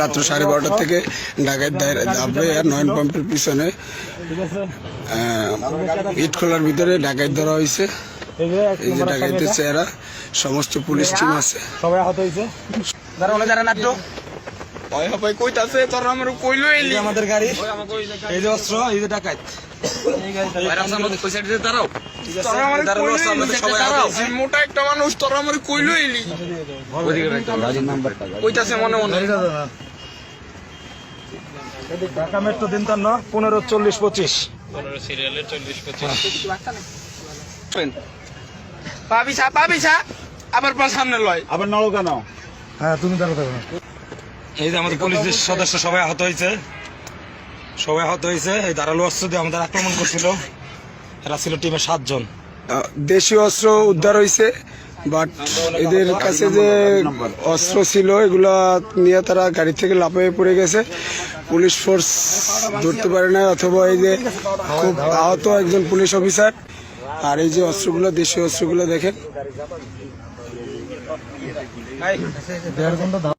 রাত্র সাড়ে বারোটা থেকে ঢাকায় দাবড়ে আর নয়ন পাম্পের পিছনে ইট খোলার ভিতরে ডাকাত ধরা হয়েছে। এই যে আসামিটা, চেহারা সমস্ত পুলিশ টিম আছে। সবাই আহত হয়েছে। কইতাছে তোরা আমার কইলো এলি। আমাদের গাড়ি। এই যে অস্ত্র এই যে ডাকাত। মোটা একটা মানুষ তোরা আমার কইলো এলি। কইতাছে মনে মনে। ঢাকা মেট্রো দিন তার ন পনেরো চল্লিশ পঁচিশ। পাবিছা পাবিছা আবার পা সামনে লয়। আবার নড়ো কেন? হ্যাঁ তুমি দাঁড়ো থাকো এই যে আমাদের পুলিশের সদস্য সবাই আহত হয়েছে। সবাই আহত হয়েছে। এই ধারালো অস্ত্র দিয়ে আমাদের আক্রমণ করছিল। এরা ছিল টিমের সাতজন। দেশীয় অস্ত্র উদ্ধার হয়েছে, বাট এদের কাছে যে অস্ত্র ছিল, এগুলা নিয়ে তারা গাড়ি থেকে লাফিয়ে পড়ে গেছে। পুলিশ ফোর্স ধরতে পারে না অথবা এই যে খুব আহত একজন পুলিশ অফিসার। আর এই যে অস্ত্রগুলো, দেশীয় অস্ত্রগুলো দেখেন।